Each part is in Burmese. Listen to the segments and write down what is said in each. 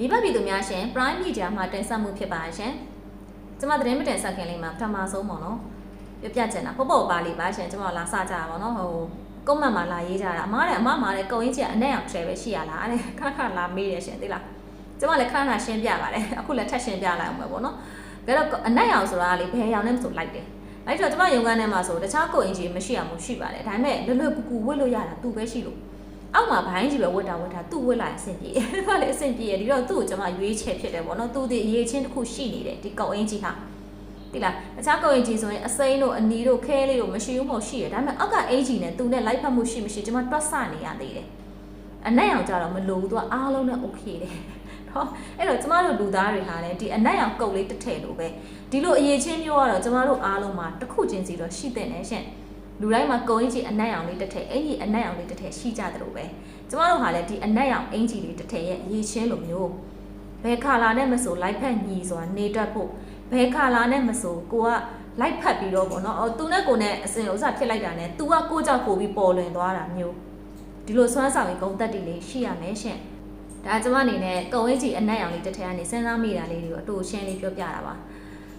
မိဘပြည်သူများရှင် Prime Media မှာတင်ဆက်မှုဖြစ်ပါရှင်။ကျွန်မသတင်းမတင်ဆက်ခင်လေးမှာပထမဆုံးပေါ့နော်။ပြပြချင်တာပေါ့ပေါ့ပါလေးပါရှင်ကျွန်မလာစကြတာပေါ့နော်။ဟိုကွန်မန့်မှာလာရေးကြတာအမားလည်းအမမာလည်းကုံရင်းကြီးကအနဲ့အောင် share ပဲရှိရလားတဲ့ခဏခဏလာမေးတယ်ရှင်သိလား။ကျွန်မလည်းခဏခဏရှင်းပြပါတယ်။အခုလည်းထပ်ရှင်းပြလိုက်အောင်ပဲပေါ့နော်။ဒါတော့အနဲ့အောင်ဆိုတာလေဘယ်ရောင်နဲ့မဆိုလိုက်တယ်။လိုက်တော့ကျွန်မရုံကန်းထဲမှာဆိုတခြားကုံရင်းကြီးမရှိအောင်မရှိပါတယ်။ဒါပေမဲ့လွယ်လွယ်ကူကူဝတ်လို့ရတာသူပဲရှိလို့ အောက်မှာဘိုင်းကြီးပဲဝတ်တာဝတ်တာသူ့ဝတ်လိုက်အဆင်ပြေတယ်။ဘာလဲအဆင်ပြေရဒီတော့သူ့ကိုကျွန်မရွေးချယ်ဖြစ်တယ်ပေါ့နော်။သူဒီအရေးချင်းတစ်ခုရှိနေတယ်ဒီကောက်အင်းကြီးဟာ။ဒီလားတခြားကောက်အင်းကြီးဆိုရင်အစိမ်းတို့အနီတို့ခဲလေးတို့မရှိဘူးမဟုတ်ရှိတယ်။ဒါပေမဲ့အောက်ကအင်းကြီးနဲ့သူနဲ့လိုက်ဖက်မှုရှိမရှိကျွန်မတွတ်ဆနေရသေးတယ်။အနက်ရောင်ကြတော့မလိုဘူးသူကအားလုံးနဲ့ okay တယ်။နော်အဲ့တော့ကျမတို့လူသားတွေဟာလည်းဒီအနက်ရောင်ကုတ်လေးတစ်ထည်လိုပဲဒီလိုအရေးချင်းမျိုးကတော့ကျမတို့အားလုံးမှာတစ်ခုချင်းစီတော့ရှိတဲ့နဲ့ရှင့် လူတိုင်းမှာကုံအင်းကြီးအနက်ရောင်လေးတစ်ထည်အင်ကြီးအနက်ရောင်လေးတစ်ထည်ရှိကြတယ်လို့ပဲကျမတို့ဟာလည်းဒီအနက်ရောင်အင်ကြီးလေးတစ်ထည်ရဲ့အရေးချင်းလိုမျိုးဘယ်ခါလာနဲ့မဆိုလိုက်ဖက်ညီစွာနေတတ်ဖို့ဘယ်ခါလာနဲ့မဆိုကိုကလိုက်ဖက်ပြီးတော့ပေါ့နော်အော်သူနဲ့ကိုနဲ့အစင်ဥစားဖြစ်လိုက်တာနဲ့ तू ကကိုကြောက်ပို့ပြီးပေါ်လွင်သွားတာမျိုးဒီလိုစွမ်းဆောင်ရင်ဂုံတက်တီလေးရှိရမယ်ရှင့်ဒါကျမအနေနဲ့ကုံဝင်းကြီးအနက်ရောင်လေးတစ်ထည့်ကနေစဉ်းစားမိတာလေးတွေကိုအတူရှင်းလေးပြောပြတာပါ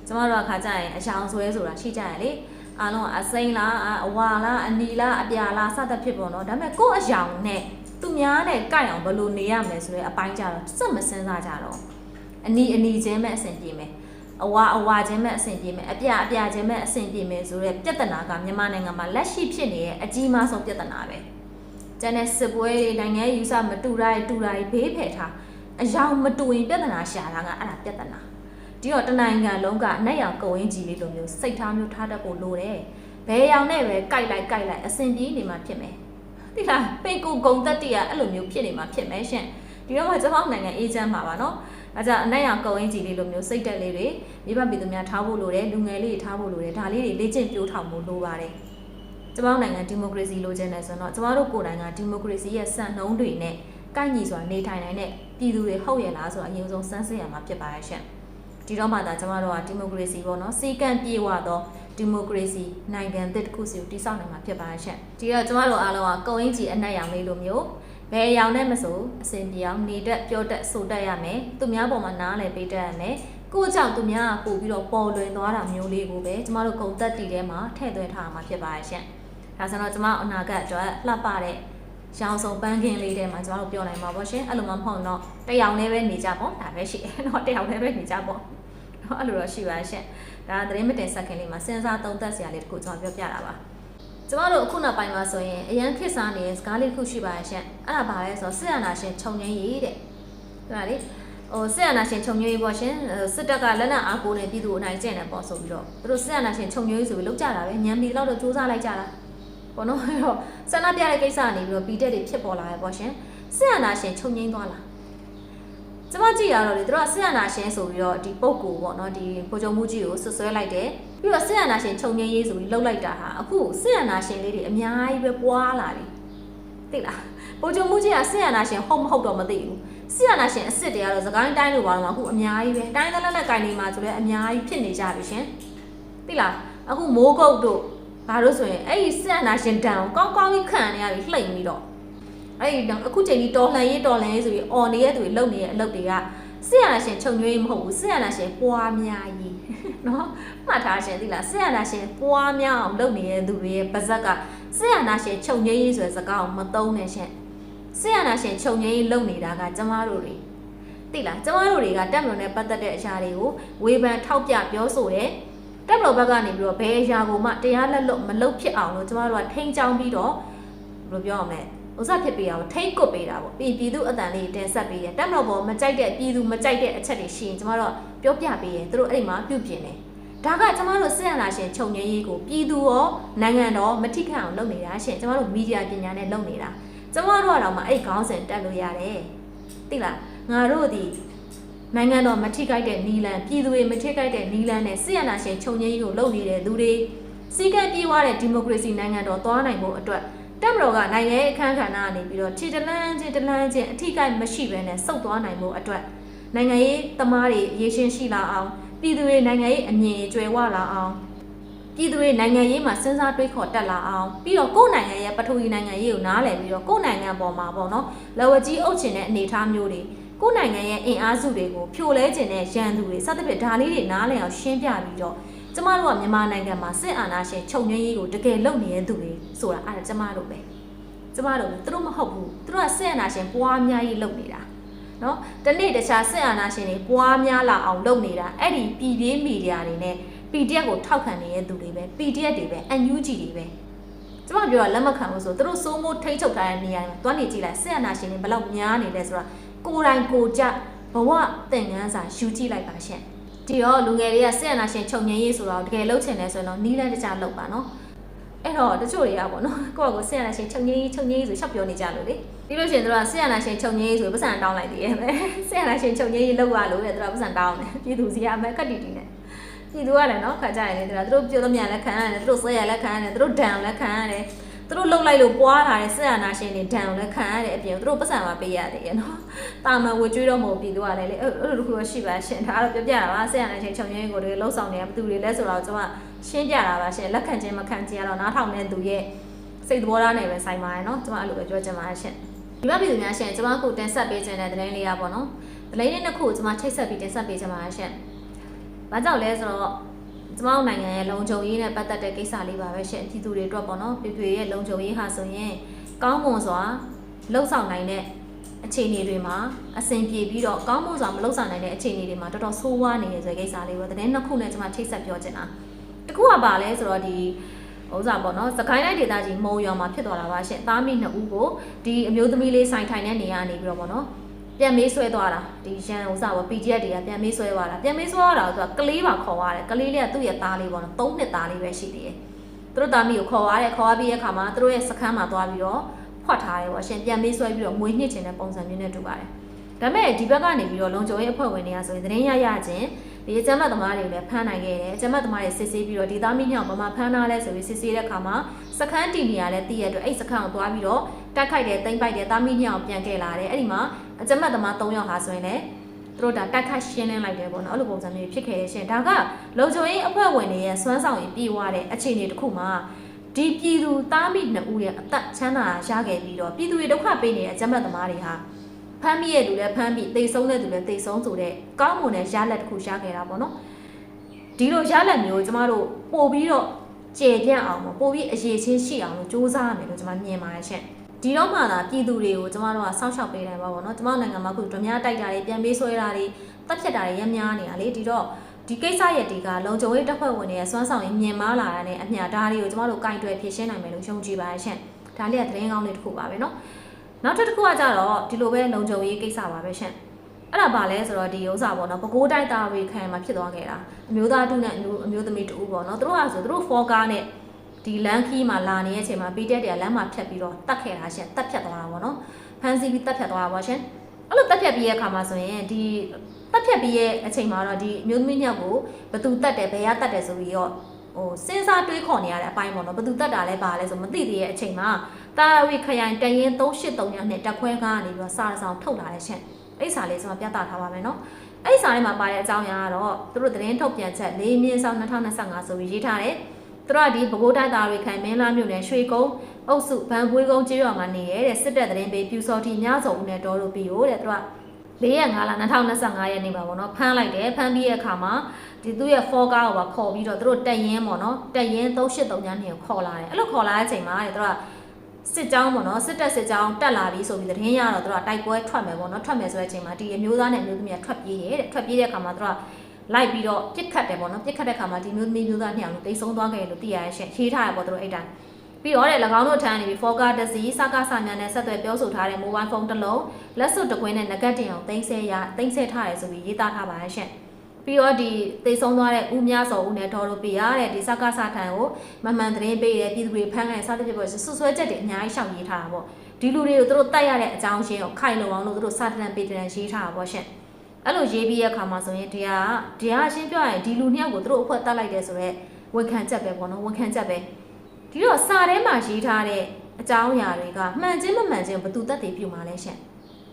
ကျမတို့အခါကျရင်အယောင်ဆွဲဆိုတာရှိကြရလေ အားလုံးကအစိမ့်လားအဝါလားအနီလားအပြာလားစသဖြင့်ပေါ့နော်ဒါပေမဲ့ကိုယ့်အယောင်နဲ့သူများနဲ့ကြိုက်အောင်ဘယ်လိုနေရမလဲဆိုတဲ့အပိုင်းကြတော့စက်မစင်းစားကြတော့အနီအနီချင်းပဲအဆင်ပြေမယ်အဝါအဝါချင်းပဲအဆင်ပြေမယ်အပြအပြချင်းပဲအဆင်ပြေမယ်ဆိုတဲ့ပြဿနာကမြန်မာနိုင်ငံမှာလက်ရှိဖြစ်နေတဲ့အကြီးမားဆုံးပြဿနာပဲကျန်တဲ့စစ်ပွဲတွေနိုင်ငံရေးယူဆမတူတာတွေတူတာတွေဘေးဖယ်ထားအယောင်မတူရင်ပြဿနာရှာတာကအဲ့ဒါပြဿနာ ဒီတော့တနိုင်ငံလုံးကအနက်ရောင်ကုံရင်းကြီးလေးလိုမျိုးစိတ်ထားမျိုးထားတတ်ဖို့လိုတယ်ဘယ်ရောင်နဲ့ပဲကြိုက်လိုက်ကြိုက်လိုက်အဆင်ပြေနေမှာဖြစ်မယ်သိလားပိတ်ကူဂုံတက်တီကအဲ့လိုမျိုးဖြစ်နေမှာဖြစ်မယ်ရှင်ဒီတော့မှကျွန်တော်နိုင်ငံအေဂျင့်မှာပါနော်ဒါကြောင့်အနက်ရောင်ကုံရင်းကြီးလေးလိုမျိုးစိတ်တက်လေးတွေမိဘပြည်သူများထားဖို့လိုတယ်လူငယ်လေးတွေထားဖို့လိုတယ်ဒါလေးတွေလေ့ကျင့်ပြိုးထောင်ဖို့လိုပါတယ်ကျမတို့နိုင်ငံဒီမိုကရေစီလိုချင်တယ်ဆိုတော့ကျမတို့ကိုယ်တိုင်ကဒီမိုကရေစီရဲ့စံနှုန်းတွေနဲ့ကိုက်ညီစွာနေထိုင်နိုင်တဲ့ပြည်သူတွေဟုတ်ရဲ့လားဆိုတာအရင်ဆုံးစမ်းစစ်ရမှာဖြစ်ပါရဲ့ရှင့် ဒီတော့မှသာကျမတို့ကဒီမိုကရေစီပေါ့နော်စီကံပြေဝသောဒီမိုကရေစီနိုင်ငံသစ်တစ်ခုစီကိုတည်ဆောက်နိုင်မှာဖြစ်ပါရဲ့ရှင့်ဒီတော့ကျမတို့အားလုံးကကုံအင်းကြီးအနက်ရောင်လေးလိုမျိုးဘယ်ရောင်နဲ့မဆိုအစင်ပြောင်းနေတတ်ပြောတတ်ဆိုတတ်ရမယ်သူများပေါ်မှာနားလည်ပေးတတ်ရမယ်ကိုယ့်ကြောင့်သူများကပို့ပြီးတော့ပေါ်လွင်သွားတာမျိုးလေးကိုပဲကျမတို့ဂုံတက်တီထဲမှာထည့်သွင်းထားမှာဖြစ်ပါရဲ့ရှင့်ဒါဆိုတော့ကျမအနာဂတ်အတွက်လှပတဲ့ ရောင်စုံပန်းခင်းလေးထဲမှာကျမတို့ပြောနိုင်မှာပေါ့ရှင်အဲ့လိုမှမဟုတ်တော့တယောက်နဲ့ပဲနေကြပေါ့ဒါပဲရှိတယ်တော့တယောက်နဲ့ပဲနေကြပေါ့နော်အဲ့လိုတော့ရှိပါရှင်ဒါသတင်းမတင်ဆက်ခင်လေးမှာစဉ်းစားသုံးသပ်စရာလေးတခုကျွန်တော်ပြောပြတာပါကျမတို့အခုနောက်ပိုင်းမှာဆိုရင်အရန်ခစ်စားနေတဲ့စကားလေးတစ်ခုရှိပါရဲ့ရှင်အဲ့ဒါပါလဲဆိုတော့စစ်အာဏာရှင်ခြုံငင်းရေးတဲ့ဟုတ်လားလေဟိုစစ်အာဏာရှင်ခြုံငင်းရေးပေါ့ရှင်စစ်တပ်ကလက်နက်အားကိုးနေပြည်သူအနိုင်ကျင့်တယ်ပေါ့ဆိုပြီးတော့သူတို့စစ်အာဏာရှင်ခြုံငင်းရေးဆိုပြီးလောက်ကြတာပဲညံပီလောက်တော့စူးစမ်းလိုက်ကြတာ ပေါ့နော်အဲ့တော့ဆန္ဒပြတဲ့ကိစ္စကနေပြီးတော့ပီတက်တွေဖြစ်ပေါ်လာတယ်ပေါ့ရှင်ဆရာနာရှင်ချုပ်ငိမ့်သွားလားကျမကြည့်ရတော့လေသူတို့ကဆရာနာရှင်ဆိုပြီးတော့ဒီပုံကိုပေါ့နော်ဒီပုံချုံမှုကြီးကိုဆွဆွဲလိုက်တယ်ပြီးတော့ဆရာနာရှင်ချုပ်ငိမ့်ရေးဆိုပြီးလှုပ်လိုက်တာဟာအခုဆရာနာရှင်လေးတွေအများကြီးပဲပွားလာပြီသိလားပုံချုံမှုကြီးကဆရာနာရှင်ဟုတ်မဟုတ်တော့မသိဘူးဆရာနာရှင်အစ်စ်တွေကတော့သကိုင်းတိုင်းလိုပါတော့မှအခုအများကြီးပဲတိုင်းသက်လက်လက်ကင်နေမှာဆိုလဲအများကြီးဖြစ်နေကြပြီရှင်သိလားအခုမိုးကုတ်တို့ ဘာလို့ဆိုရင်အဲ့ဒီဆက်နာရှင်တန်ကိုကောင်းကောင်းကြီးခံနေရပြီလှိမ့်ပြီးတော့အဲ့ဒီတော့အခုချိန်ကြီးတော်လှန်ရေးတော်လှန်ရေးဆိုပြီးအော်နေတဲ့သူတွေလုပ်နေတဲ့အလုပ်တွေကဆက်နာရှင်ခြုံငွေမဟုတ်ဘူးဆက်နာရှင်ပွားများကြီးနော်မှတ်ထားရှင်သိလားဆက်နာရှင်ပွားများအောင်လုပ်နေတဲ့သူတွေရဲ့ပါဇက်ကဆက်နာရှင်ခြုံငွေရေးဆိုတဲ့စကားကိုမသုံးနဲ့ရှင်ဆက်နာရှင်ခြုံငွေရေးလုပ်နေတာကကျမတို့တွေသိလားကျမတို့တွေကတက်မလို့နဲ့ပတ်သက်တဲ့အရာတွေကိုဝေဖန်ထောက်ပြပြောဆိုတယ် တက်မလို့ဘက်ကနေပြီးတော့ဘယ်အရာကိုမှတရားလက်လွတ်မလုပ်ဖြစ်အောင်လို့ကျမတို့ကထိန်းချောင်းပြီးတော့ဘယ်လိုပြောရမလဲဥစားဖြစ်ပေးတာပေါ့ထိန်းကွပ်ပေးတာပေါ့ပြီးပြည်သူအတန်လေးတင်ဆက်ပေးတယ်တက်မလို့ပေါ်မကြိုက်တဲ့ပြည်သူမကြိုက်တဲ့အချက်တွေရှိရင်ကျမတို့ပြောပြပေးရင်သူတို့အဲ့ဒီမှာပြုပြင်တယ်ဒါကကျမတို့စစ်အာဏာရှင်ခြုံငင်းရေးကိုပြည်သူရောနိုင်ငံတော်မထိခိုက်အောင်လုပ်နေတာရှင်ကျမတို့မီဒီယာပညာနဲ့လုပ်နေတာကျမတို့ကတော့မှအဲ့ခေါင်းစဉ်တက်လို့ရတယ်သိလားငါတို့ဒီ နိုင်ငံတော်မထိခိုက်တဲ့နီလန်ပြည်သူတွေမထိခိုက်တဲ့နီလန်နဲ့ဆီယနာရှင်ခြုံငင်းကြီးကိုလုပ်နေတဲ့သူတွေစီကံပြေးွားတဲ့ဒီမိုကရေစီနိုင်ငံတော်သွားနိုင်ဖို့အတွက်တက်မတော်ကနိုင်ငံရေးအခမ်းကဏ္ဍကနေပြီးတော့ခြေတလန်းချင်းတလန်းချင်းအထိကိုက်မရှိဘဲနဲ့စုပ်သွားနိုင်ဖို့အတွက်နိုင်ငံရေးသမားတွေရေရှင်းရှိလာအောင်ပြည်သူတွေနိုင်ငံရေးအမြင်ကျွယ်ဝလာအောင်ပြည်သူတွေနိုင်ငံရေးမှာစဉ်းစားတွေးခေါ်တက်လာအောင်ပြီးတော့ကိုယ့်နိုင်ငံရဲ့ပထဝီနိုင်ငံရေးကိုနားလည်ပြီးတော့ကိုယ့်နိုင်ငံပေါ်မှာပေါ့နော်လဝကြီးအုပ်ချင်တဲ့အနေအထားမျိုးတွေ ကိုယ့်နိုင်ငံရဲ့အင်အားစုတွေကိုဖြိုလဲခြင်းတဲ့ရန်သူတွေစသဖြင့်ဒါလေးတွေနားလည်အောင်ရှင်းပြပြီးတော့ကျမတို့ကမြန်မာနိုင်ငံမှာစစ်အာဏာရှင်ချုပ်ငြိမ်းရေးကိုတကယ်လုပ်နေတဲ့သူတွေဆိုတာအဲ့ဒါကျမတို့ပဲကျမတို့ပဲသူတို့မဟုတ်ဘူးသူတို့ကစစ်အာဏာရှင်ပွားများရေးလုပ်နေတာနော်တနေ့တခြားစစ်အာဏာရှင်တွေပွားများလာအောင်လုပ်နေတာအဲ့ဒီပြည်ပြေးမီဒီယာတွေနဲ့ PDF ကိုထောက်ခံနေတဲ့သူတွေပဲ PDF တွေပဲ UNG တွေပဲ ကျမပြောတာလက်မခံဘူးဆိုသူတို့စိုးမိုးထိတ်ချုပ်ထားတဲ့နေရာမှာတွန်းနေကြည့်လိုက်ဆက်အနာရှင်တွေဘယ်လောက်များနေလဲဆိုတာကိုယ်တိုင်ကိုယ်ကြဘဝသင်ငန်းစာယူကြည့်လိုက်ပါရှင်ဒီတော့လူငယ်တွေကဆက်အနာရှင်ချုပ်ငင်းရေးဆိုတော့တကယ်လှုပ်ချင်တယ်ဆိုရင်တော့နီးလန်းတကြလှုပ်ပါနော်အဲ့တော့တချို့တွေကပေါ့နော်ကိုယ့်ကိုဆက်အနာရှင်ချုပ်ငင်းရေးချုပ်ငင်းရေးဆိုရှောက်ပြောနေကြလို့လေပြီးလို့ရှိရင်တို့ကဆက်အနာရှင်ချုပ်ငင်းရေးဆိုပတ်စံတောင်းလိုက်သေးရဲ့ပဲဆက်အနာရှင်ချုပ်ငင်းရေးလောက်ရလို့တဲ့တို့ကပတ်စံတောင်းတယ်ပြည်သူစီကအမဲကတ်တီတီနဲ့ ပြည်သူကလည်းနော်ခါကြရင်လေတို့ကတို့ပြောသမျှလည်းခံရတယ်တို့ဆွဲရလည်းခံရတယ်တို့ဒဏ်လည်းခံရတယ်သူတို့လှုပ်လိုက်လို့ပွားလာတဲ့ဆက်အာနာရှင်တွေဒဏ်ကိုလည်းခံရတဲ့အပြင်သူတို့ပတ်စံမှာပေးရတယ်ရနော်။တာမန်ဝေကျွေးတော့မဟုတ်ပြည်သူကလည်းလေအဲ့အဲ့လိုတစ်ခုတော့ရှိပါရှင်။ဒါကတော့ပြပြတာပါဆက်အာနာရှင်ချုပ်ငင်းကိုတွေလှုပ်ဆောင်နေတာဘယ်သူတွေလဲဆိုတော့ကျွန်မရှင်းပြတာပါရှင်။လက်ခံခြင်းမခံခြင်းကတော့နားထောင်တဲ့သူရဲ့စိတ်သဘောထားနဲ့ပဲဆိုင်ပါတယ်နော်။ကျွန်မအဲ့လိုပဲပြောချင်ပါတယ်ရှင်။ဒီမှာပြည်သူများရှင်ကျွန်မအခုတင်ဆက်ပေးခြင်းတဲ့သတင်းလေးရပါတော့။သတင်းလေးနှစ်ခုကျွန်မချိတ်ဆက်ပြီးတင်ဆက်ပေးခြင်းပါတယ်ရှင်။ ဘာကြောင့်လဲဆိုတော့ကျမတို့နိုင်ငံရဲ့လုံခြုံရေးနဲ့ပတ်သက်တဲ့ကိစ္စလေးပါပဲရှင်ပြည်သူတွေအတွက်ပေါ့နော်ပြည်သူတွေရဲ့လုံခြုံရေးဟာဆိုရင်ကောင်းမွန်စွာလှုပ်ဆောင်နိုင်တဲ့အခြေအနေတွေမှာအဆင်ပြေပြီးတော့ကောင်းမွန်စွာမလှုပ်ဆောင်နိုင်တဲ့အခြေအနေတွေမှာတော်တော်ဆိုးဝါးနေတဲ့ဆိုတဲ့ကိစ္စလေးပဲတဲ့နှစ်ခုနဲ့ကျမချိတ်ဆက်ပြောချင်တာတစ်ခုကပါလဲဆိုတော့ဒီဥစားပေါ့နော်စကိုင်းတိုင်းဒေသကြီးမုံရွာမှာဖြစ်သွားတာပါရှင်သားမိနှစ်ဦးကိုဒီအမျိုးသမီးလေးဆိုင်ထိုင်တဲ့နေရာနေပြီးတော့ပေါ့နော် ပြန်မေးဆွဲသွားတာဒီရန်ဥစားပေါ့ PDF တွေကပြန်မေးဆွဲသွားတာပြန်မေးဆွဲသွားတာကသူကကလေးပါခေါ်သွားတယ်ကလေးလေးကသူ့ရဲ့သားလေးပေါ့နော်၃နှစ်သားလေးပဲရှိသေးတယ်သူတို့သားမိကိုခေါ်သွားတယ်ခေါ်သွားပြီးတဲ့အခါမှာသူတို့ရဲ့စခန်းမှာသွားပြီးတော့ဖွက်ထားတယ်ပေါ့ရှင်ပြန်မေးဆွဲပြီးတော့မွေးညှစ်ခြင်းတဲ့ပုံစံမျိုးနဲ့တူပါတယ်ဒါပေမဲ့ဒီဘက်ကနေပြီးတော့လုံခြုံရေးအဖွဲ့ဝင်တွေကဆိုရင်သတင်းရရချင်း ဒီအကြမ်းဖက်သမားတွေလည်းဖမ်းနိုင်ခဲ့တယ်အကြမ်းဖက်သမားတွေစစ်ဆေးပြီးတော့ဒီသားမိညောင်ဘာမှဖမ်းထားလဲဆိုပြီးစစ်ဆေးတဲ့အခါမှာစခန်းတီနေရလဲတည်ရတဲ့အတွက်အဲ့စခန်းကိုသွားပြီးတော့တိုက်ခိုက်တယ်တိမ့်ပိုက်တယ်သားမိညောင်ပြန်ခဲ့လာတယ်အဲ့ဒီမှာအကြမ်းဖက်သမား၃ယောက်ဟာဆိုရင်လည်းသူတို့ဒါတိုက်ခတ်ရှင်းလင်းလိုက်တယ်ပေါ့နော်အဲ့လိုပုံစံမျိုးဖြစ်ခဲ့ရရှင်ဒါကလုံခြုံရေးအဖွဲ့ဝင်တွေရဲ့စွမ်းဆောင်ရည်ပြေဝတဲ့အခြေအနေတစ်ခုမှာဒီပြည်သူသားမိနှစ်ဦးရဲ့အသက်ချမ်းသာရခဲ့ပြီးတော့ပြည်သူတွေဒုက္ခပေးနေတဲ့အကြမ်းဖက်သမားတွေဟာ ဖမ်းမိရဲ့လူလည်းဖမ်းပြီးတိတ်ဆုံးတဲ့သူလည်းတိတ်ဆုံးဆိုတဲ့ကောင်းမွန်တဲ့ရလက်တစ်ခုရခဲ့တာပေါ့နော်ဒီလိုရလက်မျိုးကျမတို့ပို့ပြီးတော့ကျေပြန့်အောင်ပေါ့ပို့ပြီးအရေးချင်းရှိအောင်လို့စူးစမ်းရမယ်လို့ကျမမြင်ပါတယ်ရှင် ဒီတော့မှသာပြည်သူတွေကိုကျမတို့ကစောင့်ရှောက်ပေးနိုင်ပါဘောเนาะကျမတို့နိုင်ငံမှာအခုဓမြတိုက်တာတွေပြန်ပေးဆွဲတာတွေတက်ဖြတ်တာတွေရမ်းများနေတာလေဒီတော့ဒီကိစ္စရဲ့ဒီကလုံခြုံရေးတပ်ဖွဲ့ဝင်တွေရဲ့စွမ်းဆောင်ရည်မြင်မာလာတာနဲ့အမျှဓာတ်တွေကိုကျမတို့ကင်တွယ်ဖြည့်ရှင်းနိုင်မယ်လို့ယုံကြည်ပါရဲ့ရှင်ဒါလေးကသတင်းကောင်းလေးတစ်ခုပါပဲเนาะ နောက်တစ်ခုကကြတော့ဒီလိုပဲလုံခြုံရေးကိစ္စပါပဲရှင်အဲ့ဒါပါလဲဆိုတော့ဒီဥစ္စာပေါ့နော်ပဲခူးတိုက်သားဝေခံမှာဖြစ်သွားခဲ့တာအမျိုးသားတူနဲ့အမျိုးအမျိုးသမီးတူပေါ့နော်သူတို့ကဆိုသူတို့ဖောကားနဲ့ဒီလမ်းခီးမှာလာနေတဲ့အချိန်မှာပေးတက်တွေကလမ်းမှာဖြတ်ပြီးတော့တတ်ခဲ့တာရှင်တတ်ဖြတ်သွားတာပေါ့နော်ဖမ်းဆီးပြီးတတ်ဖြတ်သွားတာပေါ့ရှင်အဲ့လိုတတ်ဖြတ်ပြီးရဲ့အခါမှာဆိုရင်ဒီတတ်ဖြတ်ပြီးရဲ့အချိန်မှာတော့ဒီအမျိုးသမီးညောက်ကိုဘသူတတ်တယ်ဘယ်ရတတ်တယ်ဆိုပြီးတော့ ဟိုစဉ်းစားတွေးခေါ်နေရတဲ့အပိုင်းပေါ့နော်ဘသူတတ်တာလဲပါလဲဆိုမသိသေးတဲ့အချိန်မှာတာဝီခရိုင်တရင်383ညနဲ့တက်ခွဲကားကနေပြီးတော့စာဆောင်ထုတ်လာတဲ့ရှင်အဲ့စာလေးဆိုတော့ပြသထားပါမယ်နော်အဲ့စာလေးမှာပါတဲ့အကြောင်းအရာကတော့သူတို့သတင်းထုတ်ပြန်ချက်၄မြင်းဆောင်2025ဆိုပြီးရေးထားတယ်သူတို့ကဒီပဲခူးတိုင်းသားတွေခိုင်မင်းလာမြို့နယ်ရွှေကုန်းအုပ်စုဗန်ပွေးကုန်းကျေးရွာမှာနေရတဲ့စစ်တပ်သတင်းပေးပြူစော်တီညစော်ဦးနဲ့တော်တို့ပြီးဟုတ်တဲ့သူက ၄ရက်5လ2025ရက်နေ့မှာပေါ့နော်ဖမ်းလိုက်တယ်ဖမ်းပြီးတဲ့အခါမှာဒီသူ့ရဲ့ four ကားကိုပါခေါ်ပြီးတော့သူတို့တက်ရင်ပေါ့နော်တက်ရင်383ညနေကိုခေါ်လာတယ်အဲ့လိုခေါ်လာတဲ့အချိန်မှာတဲ့သူကစစ်ကြောင်းပေါ့နော်စစ်တပ်စစ်ကြောင်းတက်လာပြီးဆိုပြီးသတင်းရတော့သူကတိုက်ပွဲထွက်မယ်ပေါ့နော်ထွက်မယ်ဆိုတဲ့အချိန်မှာဒီအမျိုးသားနဲ့အမျိုးသမီးကထွက်ပြေးတယ်တဲ့ထွက်ပြေးတဲ့အခါမှာသူကလိုက်ပြီးတော့ပြစ်ခတ်တယ်ပေါ့နော်ပြစ်ခတ်တဲ့ခါမှာဒီမျိုးသမီးမျိုးသားနှစ်ယောက်လုံးတိတ်ဆုံးသွားခဲ့တယ်လို့သိရရရှင်ရေးထားရပေါ့သူတို့အဲ့တိုင်း ပြီးတော့တဲ့၎င်းတို့ထမ်းနေပြီး Foga တစီစကားဆာမြန်နဲ့ဆက်သွယ်ပြောဆိုထားတဲ့ mobile phone တစ်လုံးလက်စွပ်တစ်ကွင်းနဲ့ငကတ်တင်အောင်တင်ဆက်ရတင်ဆက်ထားရဆိုပြီးရေးသားထားပါရရှင်ပြီးတော့ဒီတိတ်ဆုံးသွားတဲ့ဦးမြစောဦးနဲ့ဒေါ်တို့ပြရတဲ့ဒီစကားဆာထံကိုမမှန်သတင်းပေးတယ်ပြည်သူတွေဖမ်းခံစသဖြင့်ပေါ့ဆွဆွဲချက်တွေအများကြီးရှောက်ရေးထားတာပေါ့ဒီလူတွေကိုသူတို့တတ်ရတဲ့အကြောင်းရှင်းကိုခိုင်လုံအောင်လို့သူတို့စာတန်ပေးတဲ့ရေးထားတာပေါ့ရှင်အဲ့လိုရေးပြီးရခါမှာဆိုရင်တရားတရားရှင်းပြရင်ဒီလူနှစ်ယောက်ကိုသူတို့အဖွဲ့တတ်လိုက်တယ်ဆိုတော့ဝန်ခံချက်ပဲပေါ့နော်ဝန်ခံချက်ပဲ ဒီတော့စာထဲမှာရေးထားတဲ့အကြောင်းအရာတွေကမှန်ချင်းမမှန်ချင်းဘယ်သူတတ်တယ်ပြုမှာလဲရှင့်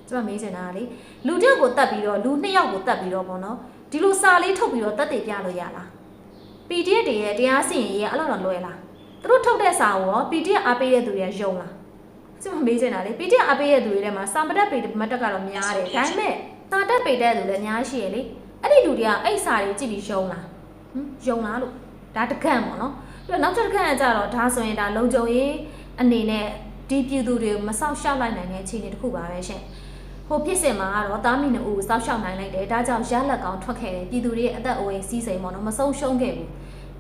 ကျွန်မမေးချင်တာကလေလူတစ်ယောက်ကိုတတ်ပြီးတော့လူနှစ်ယောက်ကိုတတ်ပြီးတော့ပေါ့နော်ဒီလိုစာလေးထုတ်ပြီးတော့တတ်တယ်ပြလို့ရလား PDF တွေရဲ့တရားစီရင်ရေးကအဲ့လိုတော့လွယ်လားသူတို့ထုတ်တဲ့စာကိုရော PDF အားပေးတဲ့သူတွေကယုံလားကျွန်မမေးချင်တာလေ PDF အားပေးတဲ့သူတွေထဲမှာစာမတက်ပေမတက်ကတော့များတယ်ဒါပေမဲ့စာတက်ပေတဲ့သူလည်းအများကြီးရှိရလေအဲ့ဒီလူတွေကအဲ့စာတွေကြည့်ပြီးယုံလားဟမ်ယုံလားလို့ဒါတကန့်ပေါ့နော် ပြီးတော့နောက်တစ်ခါကကြတော့ဒါဆိုရင်ဒါလုံခြုံရေးအနေနဲ့ဒီပြည်သူတွေကိုမဆောက်ရှောက်လိုက်နိုင်တဲ့အခြေအနေတစ်ခုပါပဲရှင်ဟိုဖြစ်စဉ်မှာကတော့တာမီနှစ်ဦးစောက်ရှောက်နိုင်လိုက်တယ်ဒါကြောင့်ရလက်ကောင်ထွက်ခဲ့တယ်ပြည်သူတွေရဲ့အသက်အိုးရေးစီးစိမ်ပေါ့နော်မဆုံးရှုံးခဲ့ဘူး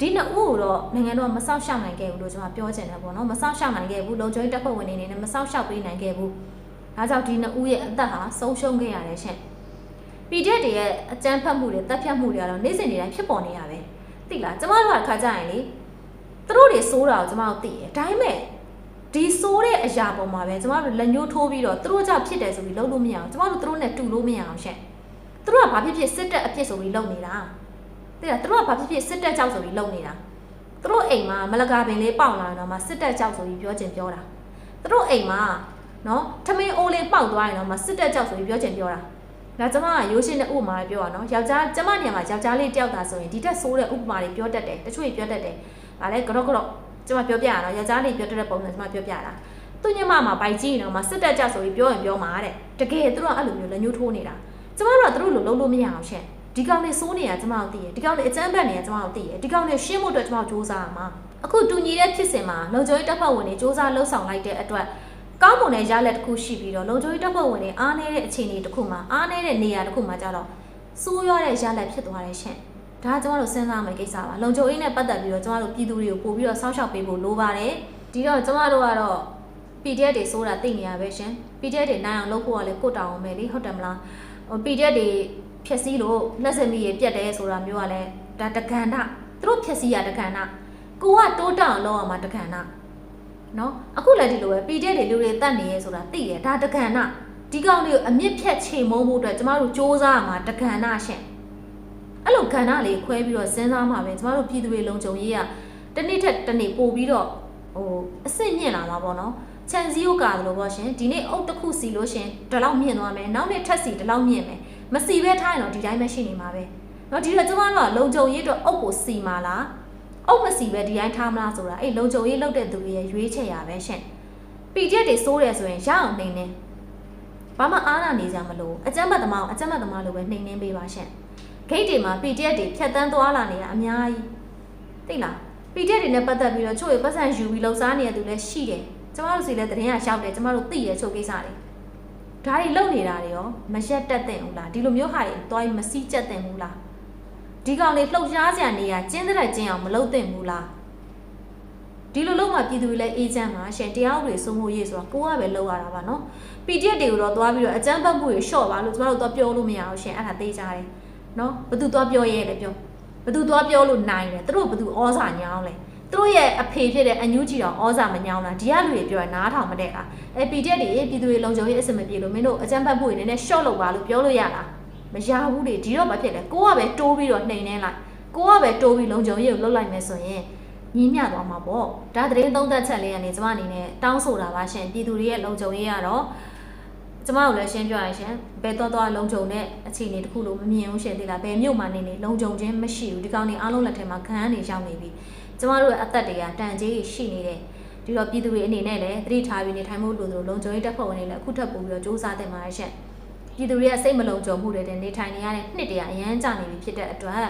ဒီနှစ်ဦးကိုတော့နိုင်ငံတော်ကမဆောက်ရှောက်နိုင်ခဲ့ဘူးလို့ကျွန်မပြောချင်တယ်ပေါ့နော်မဆောက်ရှောက်နိုင်ခဲ့ဘူးလုံခြုံရေးတပ်ဖွဲ့ဝင်တွေအနေနဲ့မဆောက်ရှောက်ပေးနိုင်ခဲ့ဘူးဒါကြောင့်ဒီနှစ်ဦးရဲ့အသက်ဟာဆုံးရှုံးခဲ့ရတယ်ရှင် PDF တွေရဲ့အကြမ်းဖက်မှုတွေတပ်ဖြတ်မှုတွေကတော့နေ့စဉ်နေ့တိုင်းဖြစ်ပေါ်နေရပဲသိလားကျမတို့ကခါကြရင်လေ သူတို့တွေစိုးတာကိုကျမတို့သိတယ်ဒါပေမဲ့ဒီစိုးတဲ့အရာပေါ်မှာပဲကျမတို့လက်ညှိုးထိုးပြီးတော့သူတို့ကြောင့်ဖြစ်တယ်ဆိုပြီးလုပ်လို့မရအောင်ကျမတို့သူတို့နဲ့တူလို့မရအောင်ရှင့်သူတို့ကဘာဖြစ်ဖြစ်စစ်တပ်အဖြစ်ဆိုပြီးလုပ်နေတာသိလားသူတို့ကဘာဖြစ်ဖြစ်စစ်တပ်ကြောက်ဆိုပြီးလုပ်နေတာသူတို့အိမ်မှာမလကာပင်လေးပေါက်လာတော့မှစစ်တပ်ကြောက်ဆိုပြီးပြောချင်ပြောတာသူတို့အိမ်မှာနော်ထမင်းအိုးလေးပေါက်သွားရင်တော့မှစစ်တပ်ကြောက်ဆိုပြီးပြောချင်ပြောတာဒါကျမကရိုးရှင်းတဲ့ဥပမာလေးပြောရအောင်နော်ယောက်ျားကျမနေရာမှာယောက်ျားလေးတယောက်သာဆိုရင်ဒီတက်ဆိုးတဲ့ဥပမာတွေပြောတတ်တယ်တချို့တွေပြောတတ်တယ်။ ဒါလည်းကတော့ကတော့ကျမပြောပြရအောင်ယောက်ျားလေးပြောတတ်တဲ့ပုံစံကျမပြောပြတာ။သူညမမှာဘိုက်ကြီးနေတော့မှစစ်တက်ကြဆိုပြီးပြောရင်ပြောမှာတဲ့။တကယ်သူတို့ကအဲ့လိုမျိုးလက်ညှိုးထိုးနေတာ။ကျမတို့ကသူတို့လိုလုံးလို့မရအောင်ရှင့်။ဒီကောင်လေးစိုးနေတာကျမတို့သိရ။ဒီကောင်လေးအကျမ်းဘက်နေတာကျမတို့သိရ။ဒီကောင်လေးရှင်းဖို့အတွက်ကျမတို့စူးစမ်းရမှာ။အခုတူညီတဲ့ဖြစ်စဉ်မှာလုံခြုံရေးတပ်ဖွဲ့ဝင်တွေစူးစမ်းလှုပ်ဆောင်လိုက်တဲ့အတွက်ကောင်းမွန်တဲ့ရလက်တစ်ခုရှိပြီးတော့လုံခြုံရေးတပ်ဖွဲ့ဝင်တွေအားနည်းတဲ့အခြေအနေတစ်ခုမှာအားနည်းတဲ့နေရာတစ်ခုမှာကြတော့စိုးရွားတဲ့ရလက်ဖြစ်သွားတဲ့ရှင် ဒါကကျမတို့စဉ်းစားမယ့်ကိစ္စပါလုံခြုံရေးနဲ့ပတ်သက်ပြီးတော့ကျမတို့ပြည်သူတွေကိုပို့ပြီးတော့စောင့်ရှောက်ပေးဖို့လိုပါတယ်ဒီတော့ကျမတို့ကတော့ PDF တွေစိုးတာသိနေရပဲရှင် PDF တွေနိုင်အောင်လုပ်ဖို့ကလည်းကိုတောင်းအောင်ပဲလေဟုတ်တယ်မလားဟို PDF တွေဖြက်စီးလို့လက်စမီရပြက်တယ်ဆိုတာမျိုးကလည်းဒါတက္ကန္တသူတို့ဖြက်စီးရတက္ကန္တကိုကတိုးတောင်းလောက်အောင်မှာတက္ကန္တနော်အခုလည်းဒီလိုပဲ PDF တွေလူတွေတတ်နေရဲဆိုတာသိတယ်ဒါတက္ကန္နဒီကောင်လေးကိုအမြင့်ဖြတ်ချိန်မုံဖို့အတွက်ကျမတို့စ조사ရမှာတက္ကန္နရှင် အဲ့လိုကဏ္ဍလေးခွဲပြီးတော့စဉ်းစားမှာပဲကျမတို့ပြည်သူတွေလုံခြုံရေးကတစ်နေ့ထက်တစ်နေ့ပို့ပြီးတော့ဟိုအစ်စ်မြင့်လာမှာပေါ့နော်ချန်စီယိုကာလို့ပေါ့ရှင်ဒီနေ့အုတ်တစ်ခုစီလို့ရှင်ဒီလောက်မြင့်သွားမယ်နောက်နေ့ထက်စီဒီလောက်မြင့်မယ်မစီပဲထားရင်တော့ဒီတိုင်းပဲရှိနေမှာပဲเนาะဒီတော့ကျမတို့ကလုံခြုံရေးအတွက်အုတ်ကိုစီမာလား အုပ်မစီပဲဒီတိုင်းထားမလားဆိုတာအဲ့လုံခြုံရေးလုပ်တဲ့သူတွေရဲ့ရွေးချယ်ရပဲရှင့်ပီချက်တွေစိုးတယ်ဆိုရင်ရအောင်နှိမ့်နေဘာမှအားနာနေကြမလို့အကြမ်းဖက်သမားကိုအကြမ်းဖက်သမားလိုပဲနှိမ့်နှင်းပေးပါရှင့် ဂိတ်တွေမှာပီချက်တွေဖြတ်တန်းသွားလာနေတာအများကြီးသိလားပီချက်တွေနဲ့ပတ်သက်ပြီးတော့ချို့ရပတ်စံယူပြီးလှုပ်ရှားနေတဲ့သူလည်းရှိတယ်ကျမတို့စီလည်းတရင်ကရှောက်တယ်ကျမတို့သိရချို့ကိစ္စတွေဒါတွေလုပ်နေတာတွေရောမရက်တက်တဲ့ဘူးလားဒီလိုမျိုးဟာတွေတွားမစီးကြက်တဲ့ဘူးလားဒီကောင်လေးလှုပ်ရှားစရာနေရကျင်းတဲ့ကျင်းအောင်မလုပ်သင့်ဘူးလားဒီလိုလုပ်မှပြည်သူတွေလည်းအေးချမ်းမှာရှင်တရားဥပဒေစိုးမိုးရေးဆိုတာကိုကပဲလုပ်ရတာပါနော် PDF တွေကိုတော့သွားပြီးတော့အကြမ်းဖက်မှုတွေရှော့ပါလို့ကျမတို့တော့ပြောလို့မရအောင်ရှင်အဲ့ဒါသိကြတယ် နော်ဘသူသွားပြောရဲလဲပြောဘသူသွားပြောလို့နိုင်တယ်သူတို့ဘသူဩဇာညောင်းလဲသူတို့ရဲ့အဖေဖြစ်တဲ့အန်ယူဂျီတော်ဩဇာမညောင်းလားဒီကလူတွေပြောရနားထောင်မတဲ့လားအဲ PDF တွေပြည်သူတွေလုံခြုံရေးအစမပြေလို့မင်းတို့အကြမ်းဖက်မှုတွေနည်းနည်းရှော့လုပ်ပါလို့ပြောလို့ရလားမရဘူးလေဒီတော့မဖြစ်လဲကိုကပဲတိုးပြီးတော့နှိမ်နေလိုက်ကိုကပဲတိုးပြီးလုံခြုံရေးကိုလှုပ်လိုက်မယ်ဆိုရင်ညီးမြသွားမှာပေါ့ဒါသတင်းသုံးသက်ချက်လေးကနေကျမအနေနဲ့တောင်းဆိုတာပါရှင်ပြည်သူတွေရဲ့လုံခြုံရေးကတော့ ကျမတို့လည်းရှင်းပြရရှင်ဘယ်တော့တော့လုံခြုံတဲ့အခြေအနေတစ်ခုလို့မမြင်ဘူးရှင်သိလားဘယ်မြို့မှာနေနေလုံခြုံခြင်းမရှိဘူးဒီကောင်နေအားလုံးလက်ထဲမှာခန်းနေရောက်နေပြီကျမတို့ရဲ့အသက်တွေကတန်ကြေးရှိနေတယ်ဒီတော့ပြည်သူတွေအနေနဲ့လည်းသတိထားပြီးနေထိုင်မှုလို့ဆိုလုံခြုံရေးတပ်ဖွဲ့ဝင်တွေလည်းအခုထပ်ပို့ပြီးတော့စ조사တင်ပါရရှင်ပြည်သူတွေရဲ့စိတ်မလုံခြုံမှုတွေနဲ့နေထိုင်နေရတဲ့နှစ်တရာအရန်ကြနေပြီဖြစ်တဲ့အတွက်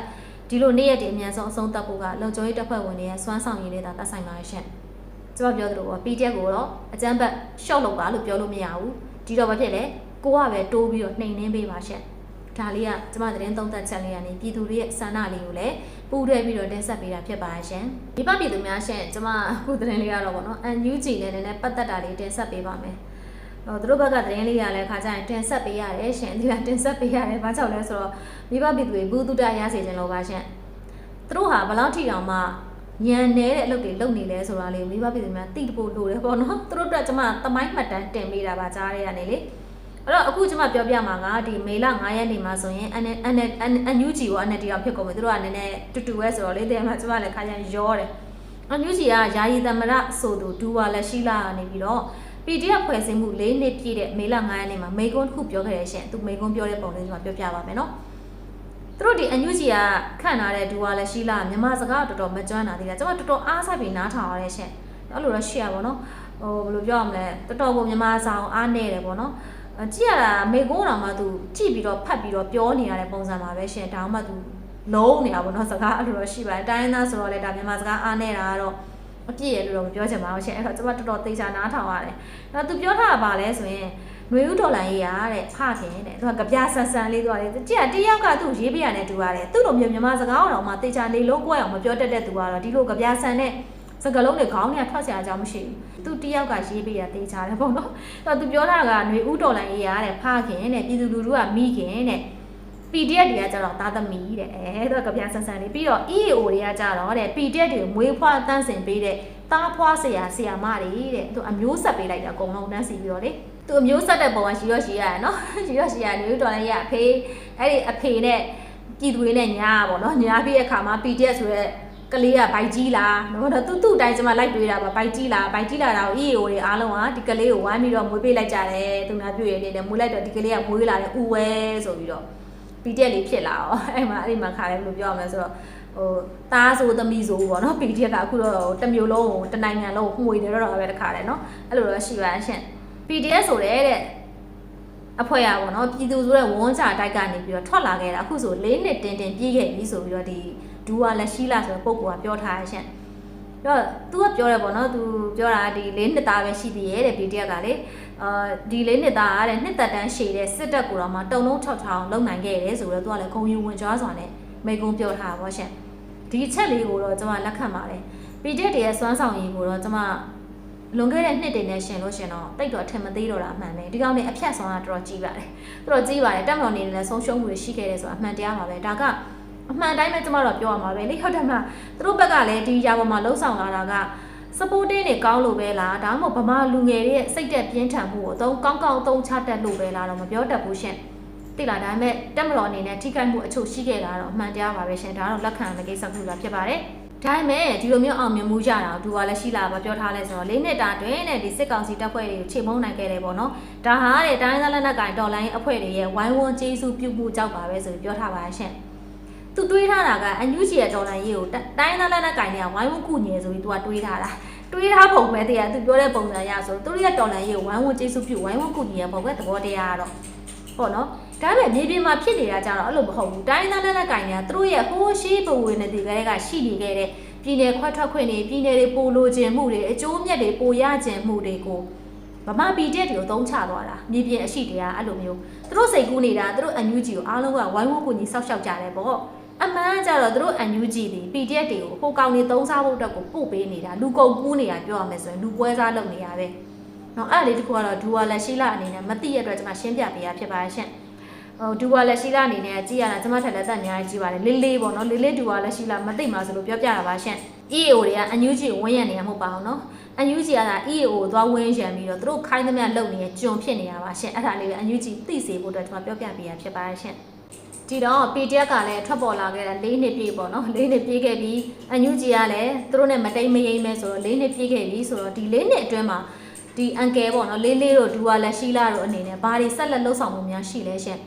ဒီလိုနေ့ရက်တွေအများဆုံးအဆုံးသတ်ဖို့ကလုံခြုံရေးတပ်ဖွဲ့ဝင်တွေရဲ့စွမ်းဆောင်ရည်တွေသာသက်ဆိုင်ပါရှင့်။ကျွန်မပြောသလိုပေါ့ PDF ကိုတော့အကြမ်းဖက်ရှော့လုပ်ပါလို့ပြောလို့မရဘူး။ ဒီတော့ဘာဖြစ်လဲကိုကပဲတိုးပြီးတော့နှိမ်နှင်းပေးပါရှင့်။ဒါလေးကကျွန်မသတင်းသုံးသပ်ချက်လေးကနေပြည်သူတွေရဲ့ဆန္ဒလေးကိုလည်းပူးတွဲပြီးတော့တင်ဆက်ပေးတာဖြစ်ပါရှင်။ဒီပပြည်သူများရှင့်ကျွန်မအခုသတင်းလေးကတော့ပေါ့နော် NUG နဲ့လည်းနည်းနည်းပတ်သက်တာလေးတင်ဆက်ပေးပါမယ်။ဟိုသူတို့ဘက်ကသတင်းလေးရလဲခါကျရင်တင်ဆက်ပေးရတယ်ရှင်ဒီကတင်ဆက်ပေးရတယ်ဘာကြောင့်လဲဆိုတော့မိဘပြည်သူတွေဘူးတုတရစေခြင်းလို့ပါရှင်သူတို့ဟာဘယ်လောက်ထိတောင်မှ ညံနေတဲ့အလုပ်တွေလုပ်နေလဲဆိုတာလေးမိဘပြည်သူများသိဖို့လိုတယ်ပေါ့နော်သူတို့အတွက်ကျွန်မသမိုင်းမှတ်တမ်းတင်ပေးတာပါကြားရရနေလေအဲ့တော့အခုကျွန်မပြောပြမှာကဒီမေလ9ရက်နေ့မှာဆိုရင် N N N UG ကို NT အောင်ဖြစ်ကုန်ပြီသူတို့ကနည်းနည်းတူတူပဲဆိုတော့လေတဲ့မှာကျွန်မလည်းခါကျရင်ရောတယ် NUG ကယာယီသမရဆိုသူဒူဝါလက်ရှိလာနေပြီးတော့ PDF ဖွဲ့စည်းမှု၄နှစ်ပြည့်တဲ့မေလ9ရက်နေ့မှာမေကွန်းတစ်ခုပြောခဲ့ရရှင်သူမေကွန်းပြောတဲ့ပုံလေးကျွန်တော်ပြောပြပါမယ်နော် သူတို့ဒီအန်ယူဂျီကခန့်ထားတဲ့ဒူဝါလက်ရှိလာမြန်မာစကားတော်တော်မကျွမ်းတာသေးတာကျွန်မတော်တော်အားစိုက်ပြီးနားထောင်ရတဲ့ရှင်အဲ့လိုတော့ရှိရပါတော့ဟိုဘယ်လိုပြောရမလဲတော်တော်ကိုမြန်မာဆောင်အားနေတယ်ပေါ့နော်ဟအကြည့်ရတာမေကုန်းတော်မှသူကြည့်ပြီးတော့ဖတ်ပြီးတော့ပြောနေရတဲ့ပုံစံပါပဲရှင်ဒါမှမဟုတ်သူလုံးနေတာပေါ့နော်စကားအဲ့လိုတော့ရှိပါတယ်တိုင်းသားဆိုတော့လေဒါမြန်မာစကားအားနေတာကတော့အပြည့်ရလို့တော့မပြောချင်ပါဘူးရှင်အဲ့တော့ကျွန်မတော်တော်သိချာနားထောင်ရတယ်အဲ့တော့သူပြောထားတာပါလဲဆိုရင် ຫນွေဦးဒေါ်လာရေးရတဲ့ဖခင်တဲ့သူကကြပြဆန်ဆန်လေးသူကလေကြက်တယောက်ကသူ့ရေးပြရနဲ့တူရတယ်သူ့လိုမျိုးမြန်မာစကားအောင်မှတေချာနေလို့ကိုယ့်အောင်မပြောတတ်တဲ့သူကတော့ဒီလိုကြပြဆန်နဲ့စကလုံးတွေခေါင်းတွေကထွက်ဆရာအကြောင်းမရှိဘူးသူတယောက်ကရေးပေးရတေးချတယ်ပေါ့နော်အဲသူပြောတာကຫນွေဥတော်လိုင်းရေးရတဲ့ဖခင်တဲ့ပြည်သူလူထုကမိခင်တဲ့ PDF တွေကကြတော့သားသမီးတဲ့အဲသူကကြပြန်ဆန်ဆန်လေးပြီးတော့ EAO တွေကကြတော့တဲ့ PDF တွေမွေးဖွားတန်းစင်ပေးတဲ့ သားဖွားဆရာဆရာမတွေတဲ့သူအမျိုးဆက်ပေးလိုက်တာအကုန်လုံးတန်းစီပြီးတော့လေသူအမျိုးဆက်တဲ့ပုံကရှိရောရှိရတယ်နော်ရှိရောရှိရနေတော်လည်းရအဖေအဲ့ဒီအဖေနဲ့ပြည်သူတွေနဲ့ညားပါတော့ညားပြီးတဲ့အခါမှာ PDF ဆိုရဲကလေးကဘိုက်ကြီးလားနော်တော့သူ့သူ့တိုင်းကျမလိုက်တွေးတာပါဘိုက်ကြီးလားဘိုက်ကြီးလာတာကို EAO တွေအားလုံးကဒီကလေးကိုဝိုင်းပြီးတော့မွေးပေးလိုက်ကြတယ်သူနာပြည့်ရနေတယ်မွေးလိုက်တော့ဒီကလေးကမွေးလာတယ်ဥဝဲဆိုပြီးတော့ PDF လေးဖြစ်လာအောင်အဲ့မှာအဲ့ဒီမှာခါတယ်ဘယ်လိုပြောရမလဲဆိုတော့ ဟိုသားဆိုသမီးဆိုပေါ့နော် PDF ကအခုတော့တစ်မျိုးလုံးကိုတစ်နိုင်ငံလုံးကိုမှွေနေတော့တော့ပဲတခါတယ်နော်အဲ့လိုတော့ရှိပါရှင့် PDF ဆိုတဲ့တဲ့အဖွဲ့ရပေါ့နော်ပြည်သူဆိုတဲ့ဝန်းချတိုက်ကနေပြီးတော့ထွက်လာခဲ့တာအခုဆို၄နှစ်တင်းတင်းပြည့်ခဲ့ပြီဆိုပြီးတော့ဒီဒူဝါလက်ရှိလာဆိုတဲ့ပုံကပြောထားရရှင့်တော့သူကပြောတယ်ပေါ့နော်သူပြောတာဒီ၄နှစ်သားပဲရှိသေးရဲ့တဲ့ PDF ကလေအာဒီ၄နှစ်သားကတဲ့နှစ်သက်တန်းရှည်တဲ့စစ်တပ်ကိုတော့မှတုံလုံး6ချောင်းလုံနိုင်ခဲ့တယ်ဆိုတော့သူကလည်းဂုံယူဝင်ကြွားစွာနဲ့မိကုံပြောထားတာပေါ့ရှင် ဒီချက်လေးကိုတော့ကျွန်မလက်ခံပါတယ် PDF တွေရဲ့စွမ်းဆောင်ရည်ကိုတော့ကျွန်မလွန်ခဲ့တဲ့နှစ်တွေနဲ့ရှင်လို့ရှင်တော့တိတ်တော့အထင်မသေးတော့တာအမှန်ပဲဒီကောင်နဲ့အဖြတ်ဆောင်တာတော်တော်ကြီးပါတယ်တော်တော်ကြီးပါတယ်တက်မတော်နေလည်းဆုံးရှုံးမှုတွေရှိခဲ့တယ်ဆိုတာအမှန်တရားပါပဲဒါကအမှန်တိုင်းပဲကျွန်မတို့ပြောရမှာပဲလေဟုတ်တယ်မလားသူတို့ဘက်ကလည်းဒီຢာပေါ်မှာလှုပ်ဆောင်လာတာက supporting တွေကောင်းလို့ပဲလားဒါမှမဟုတ်ဗမာလူငယ်တွေရဲ့စိတ်သက်ပြင်းထန်မှုကိုအသုံးကောင်းကောင်းအသုံးချတတ်လို့ပဲလားတော့မပြောတတ်ဘူးရှင် သိလားဒါပေမဲ့တက်မတော်အနေနဲ့ထိခိုက်မှုအချို့ရှိခဲ့တာတော့အမှန်တရားပါပဲရှင်ဒါတော့လက်ခံတဲ့ကိစ္စခုလာဖြစ်ပါတယ်ဒါပေမဲ့ဒီလိုမျိုးအောင်မြင်မှုကြတာဒူကလည်းရှိလာပါပြောထားလဲဆိုတော့လေးနှစ်တာတွင်တဲ့ဒီစစ်ကောင်စီတပ်ဖွဲ့တွေကိုချိန်မုံနိုင်ခဲ့တယ်ပေါ့နော်ဒါဟာတဲ့တိုင်းသားလက်နက်ကိုင်တော်လိုင်းအဖွဲ့တွေရဲ့ဝိုင်းဝန်းကျေးဇူးပြုမှုကြောက်ပါပဲဆိုပြီးပြောထားပါရှင်သူတွေးထားတာကအန်ယူဂျီရဲ့တော်လိုင်းရေးကိုတိုင်းသားလက်နက်ကင်တွေကဝိုင်းဝန်းကုညင်ဆိုပြီးသူကတွေးထားတာတွေးထားပုံပဲတရားသူပြောတဲ့ပုံစံရဆိုသူတို့ရဲ့တော်လိုင်းရေးကိုဝိုင်းဝန်းကျေးဇူးပြုဝိုင်းဝန်းကုညင်ပုံပဲသဘောတရားကတော့ပေါ့နော် ဒါပေမဲ့မြေပြင်မှာဖြစ်နေတာကြတော့အဲ့လိုမဟုတ်ဘူးတိုင်းသားလက်နက်ကင်တွေကသူတို့ရဲ့ဟိုးရှိပဝေနဲ့ဒီကလေးကရှိနေခဲ့တဲ့ပြည်နယ်ခွဲထွက်ခွင့်တွေပြည်နယ်တွေပိုလိုချင်မှုတွေအကျိုးမြတ်တွေပိုရချင်မှုတွေကိုဗမာပြည်တက်တွေကိုသုံးချသွားတာမြေပြင်အရှိတရားအဲ့လိုမျိုးသူတို့စိတ်ကူးနေတာသူတို့အန်ယူဂျီကိုအားလုံးကဝိုင်းဝန်းကူညီဆောက်ရှောက်ကြတယ်ပေါ့အမှန်ကြတော့သူတို့အန်ယူဂျီတွေ PDF တွေကိုဟိုကောင်တွေသုံးစားဖို့အတွက်ကိုပို့ပေးနေတာလူကုန်ကူးနေတာပြောရမယ်ဆိုရင်လူပွဲစားလုပ်နေရပဲ။နော်အဲ့ဒါလေးတခုကတော့ဒူဝါလက်ရှိလာအနေနဲ့မသိရတဲ့အတွက်ကျွန်မရှင်းပြပေးရဖြစ်ပါရှင့်။ ဟိုဒူဝါလက်ရှိလာအနေနဲ့ကြည့်ရတာကျွန်မထက်လက်သက်အများကြီးကြည့်ပါတယ်လေးလေးပေါ့နော်လေးလေးဒူဝါလက်ရှိလာမသိမှဆိုလို့ပြောပြတာပါရှင့်။ EAO တွေကအန်ယူဂျီကိုဝန်းရံနေရမဟုတ်ပါဘူးနော်။အန်ယူဂျီကသာ EAO ကိုသွားဝန်းရံပြီးတော့သူတို့ခိုင်းသမျှလုပ်နေတဲ့ကြုံဖြစ်နေရပါရှင့်။အဲ့ဒါလေးပဲအန်ယူဂျီသိစေဖို့အတွက်ကျွန်မပြောပြပေးရဖြစ်ပါရှင့်။ဒီတော့ PDF ကလည်းထွက်ပေါ်လာခဲ့တာ၄နှစ်ပြည့်ပေါ့နော်၄နှစ်ပြည့်ခဲ့ပြီးအန်ယူဂျီကလည်းသူတို့နဲ့မတိမ်မယိမ့်မဲဆိုတော့၄နှစ်ပြည့်ခဲ့ပြီဆိုတော့ဒီ၄နှစ်အတွင်းမှာဒီအန်ကယ်ပေါ့နော်လေးလေးတို့ဒူဝါလက်ရှိလာတို့အနေနဲ့ဘာတွေဆက်လက်လှုပ်ဆောင်မှုများရှိလဲရှင်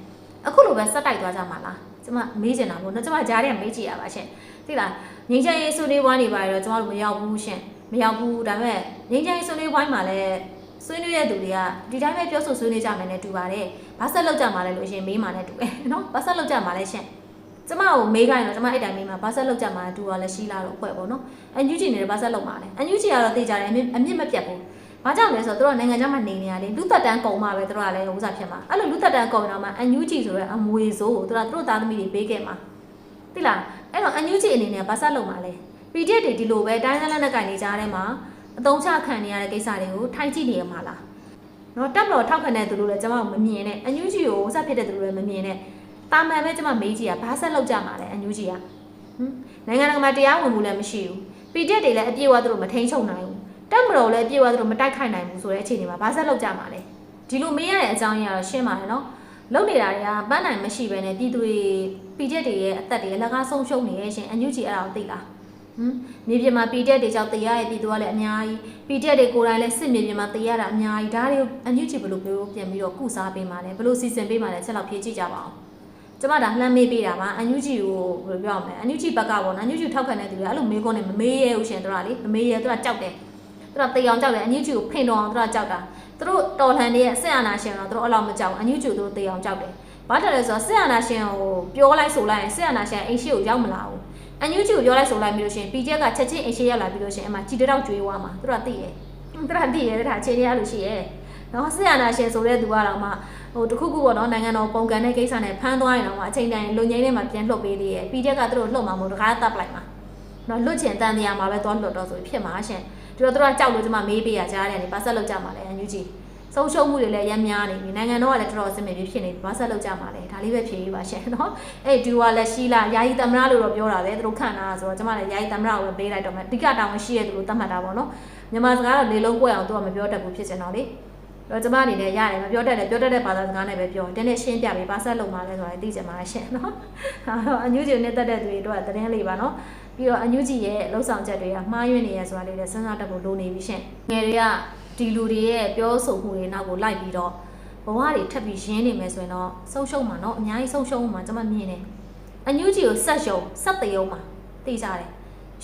အခုလိုပဲဆက်တိုက်သွားကြမှာလားကျမမေးချင်တာပေါ့နော်ကျမကြားထဲမေးကြည့်ရပါရှင်သိလားငင်းချင်ရေးဆွေးနွေးပွဲနေပါတော့ကျမတို့မရောက်ဘူးရှင်မရောက်ဘူးဒါပေမဲ့ငင်းချင်ရေးဆွေးနွေးပွဲမှာလည်းဆွေးနွေးတဲ့သူတွေကဒီတိုင်းပဲပြောဆိုဆွေးနွေးကြမယ်နဲ့တူပါတယ်။ဘာဆက်လောက်ကြမှာလဲလို့ရှင်မေးမှာနဲ့တူတယ်နော်။ဘာဆက်လောက်ကြမှာလဲရှင်။ကျမကိုမေးခိုင်းတော့ကျမအဲ့တိုင်းမေးမှာဘာဆက်လောက်ကြမှာတူရလဲရှိလာတော့အဖွဲ့ပေါ့နော်။အန်ယူဂျီနေတယ်ဘာဆက်လောက်မှာလဲ။အန်ယူဂျီကတော့သိကြတယ်အမြင့်အမြင့်မပြတ်ဘူး။ ဘာကြောင့်လဲဆိုတော့သူတို့နိုင်ငံခြားမှာနေနေရလေလူသက်တန်းကုန်မှပဲသူတို့ကလည်းဥစားဖြစ်မှာ။အဲ့လိုလူသက်တန်းကုန်တော့မှအန်ယူဂျီဆိုတဲ့အမွေဆိုးကိုသူတို့ကသူတို့သားသမီးတွေပေးခဲ့မှာ။သိလား။အဲ့တော့အန်ယူဂျီအနေနဲ့ဘာဆက်လောက်မှာလဲ။ PDF တွေဒီလိုပဲတိုင်းသားလက်နက်ကင်နေကြတဲ့မှာအတုံးချခံနေရတဲ့ကိစ္စတွေကိုထိုင်ကြည့်နေရမှာလား။နော်တက်မလို့ထောက်ခံတဲ့သူတို့လည်းကျွန်မမမြင်နဲ့အန်ယူဂျီကိုစဖြစ်တဲ့သူတို့လည်းမမြင်နဲ့တာမန်ပဲကျွန်မမေးကြည့်ရဘာဆက်လောက်ကြမှာလဲအန်ယူဂျီကဟမ်နိုင်ငံတကာမှာတရားဝင်မှုလည်းမရှိဘူးပီတက်တွေလည်းအပြည့်အဝသူတို့မထိန်ချုပ်နိုင်ဘူး တက်မလို့လည်းအပြည့်အဝသူတို့မတိုက်ခိုက်နိုင်ဘူးဆိုတဲ့အခြေအနေမှာဘာဆက်လောက်ကြမှာလဲဒီလိုမေးရတဲ့အကြောင်းရင်းကတော့ရှင်းပါတယ်နော်လုံနေတာတွေကပန်းနိုင်မရှိဘဲနဲ့ပြည်သူတွေပီတက်တွေရဲ့အသက်တွေလက်ကားဆုံးရှုံးနေရဲ့ရှင်အန်ယူဂျီအဲ့ဒါကိုသိလားဟမ်မြေပြင်မှာ PDF တွေကြောင့်တရားရဲ့ပြည်သူကလည်းအများကြီး PDF တွေကိုယ်တိုင်လည်းစစ်မြေပြင်မှာတရားတာအများကြီးဒါတွေကိုအညွှချဘယ်လိုပြောပြန်ပြီးတော့ကုစားပေးမှာလဲဘယ်လိုစီစဉ်ပေးမှာလဲချက်လောက်ဖြေကြည့်ကြပါအောင်ကျမဒါလှမ်းမေးပေးတာပါအညွှချကိုဘယ်လိုပြောရမလဲအညွှချဘက်ကပေါ့နော်အညွှချထောက်ခံတဲ့သူတွေအဲ့လိုမေးခွန်းနဲ့မမေးရဘူးရှင်တို့ကလေမမေးရသူကကြောက်တယ် သူသူတို့တေအောင်ကြောက်တယ်အန်ယူဂျီကိုဖိန်တော်အောင်သူတို့ကြောက်တာသူတို့တော်လှန်တဲ့ဆက်အာနာရှင်တော့သူတို့အဲ့လောက်မကြောက်ဘူးအန်ယူဂျီကိုသူတို့တေအောင်ကြောက်တယ်ဘာတယ်လဲဆိုတော့ဆက်အာနာရှင်ကိုပြောလိုက်ဆိုလိုက်ရင်ဆက်အာနာရှင်အိမ်ရှိကိုရောက်မလာဘူးအန်ယူဂျီကိုပြောလိုက်ဆိုလိုက်ပြီးလို့ရှိရင်ပီဂျက်ကချက်ချင်းအိမ်ရှိရောက်လာပြီးလို့ရှိရင်အမှကြည်တောက်ကျွေးသွားမှာသူတို့ကသိတယ်သူတို့ကသိတယ်ဒါအခြေအနေရလို့ရှိရဲ့နော်ဆက်အာနာရှင်ဆိုတဲ့သူကတော့မှဟိုတခုခုပေါ့နော်နိုင်ငံတော်ပုံကန်တဲ့ကိစ္စနဲ့ဖမ်းသွားရင်တော့မှအချိန်တိုင်းလုံငိမ့်ထဲမှာပြန်လှုပ်ပေးသေးရဲ့ပီဂျက်ကသူတို့လှုပ်မှာမဟုတ်တကားတပ်လိုက်မှာနော်လွတ်ချင်တန်တရားမှာပဲသွားလွတ်တော့ဆိုဖြစ်မှာရှင် ဒီတော့တို့ကကြောက်လို့ကျမမေးပေးရကြားတယ်နေပါဆက်လောက်ကြမှာလဲအန်ယူဂျီဆုံးရှုံးမှုတွေလည်းရမ်းများနေပြီနိုင်ငံတော်ကလည်းတော်တော်အဆင်ပြေပြီဖြစ်နေပြီဘာဆက်လောက်ကြမှာလဲဒါလေးပဲဖြေပေးပါရှင်နော်အဲ့ဒီကလည်းရှိလားယာယီသမရလို့တော့ပြောတာပဲသူတို့ခန့်တာဆိုတော့ကျမလည်းယာယီသမရကိုပဲပေးလိုက်တော့မယ်အဓိကတောင်းဝင်ရှိရသူလို့သတ်မှတ်တာပေါ့နော်မြန်မာစကားတော့လေလုံးကွက်အောင်သူကမပြောတတ်ဘူးဖြစ်ချင်တော့လေတော့ကျမအနေနဲ့ရတယ်မပြောတတ်တယ်ပြောတတ်တဲ့ဘာသာစကားနဲ့ပဲပြောတင်းနဲ့ရှင်းပြပေးပါဆက်လုံးပါလဲဆိုတာသိချင်ပါရှင်နော်ဟာတော့အန်ယူဂျီနဲ့တက်တဲ့သူတွေတော့သတင်းလေးပါနော် ပြီးတော့အန်ယူဂျီရဲ့လှုပ်ဆောင်ချက်တွေကမှားယွင်းနေရဆိုတာလေးလည်းစဉ်းစားတတ်ဖို့လိုနေပြီရှင်ငယ်တွေကဒီလူတွေရဲ့ပြောဆိုမှုတွေနောက်ကိုလိုက်ပြီးတော့ဘဝတွေထပ်ပြီးရင်းနေမယ်ဆိုရင်တော့ဆုံးရှုံးမှာเนาะအများကြီးဆုံးရှုံးမှာကျွန်မမြင်တယ်အန်ယူဂျီကိုဆက်ယုံဆက်တယုံမှာသိကြတယ်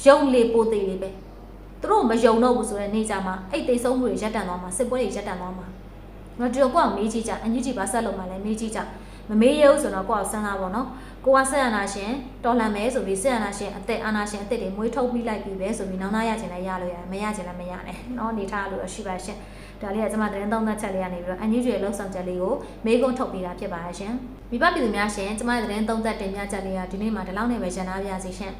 ယုံလေပိုသေးလေးပဲသူတို့မယုံတော့ဘူးဆိုတဲ့နေကြမှာအဲ့သိဆုံးမှုတွေရပ်တန့်သွားမှာစစ်ပွဲတွေရပ်တန့်သွားမှာငါတို့ကောမေးကြည့်ကြအန်ယူဂျီဘာဆက်လုံးမှာလဲမေးကြည့်ကြမမေးရဘူးဆိုတော့ကိုယ့်အောင်စဉ်းစားပါတော့ ကိုကဆက်အာနာရှင်တော်လှန်မဲဆိုပြီးဆက်အာနာရှင်အသက်အာနာရှင်အသက်တွေမွေးထုတ်ပြီးလိုက်ပြီပဲဆိုပြီးနောက်နောက်ရချင်လည်းရလို့ရတယ်မရချင်လည်းမရနဲ့เนาะနေထားလို့တော့ရှိပါရှင်ဒါလေးကကျွန်မသတင်းသုံးသပ်ချက်လေးကနေပြီးတော့အန်ယူဂျီရဲ့လှုပ်ဆောင်ချက်လေးကိုမေးခွန်းထုတ်ပေးတာဖြစ်ပါရှင်မိဘပြည်သူများရှင်ကျွန်မသတင်းသုံးသပ်တင်ပြချက်လေးကဒီနေ့မှာဒီလောက်နဲ့ပဲရန်နာပြရစီရှင်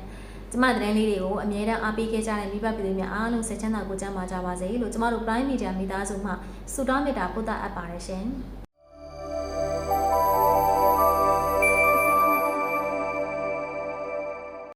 ကျမသတင်းလေးတွေကိုအမြဲတမ်းအားပေးခဲ့ကြတဲ့မိဘပြည်သူများအားလုံးစိတ်ချမ်းသာကိုကြမ်းပါကြပါစေလို့ကျမတို့ Prime Media မိသားစုမှဆုတောင်းမေတ္တာပို့သအပ်ပါတယ်ရှင်။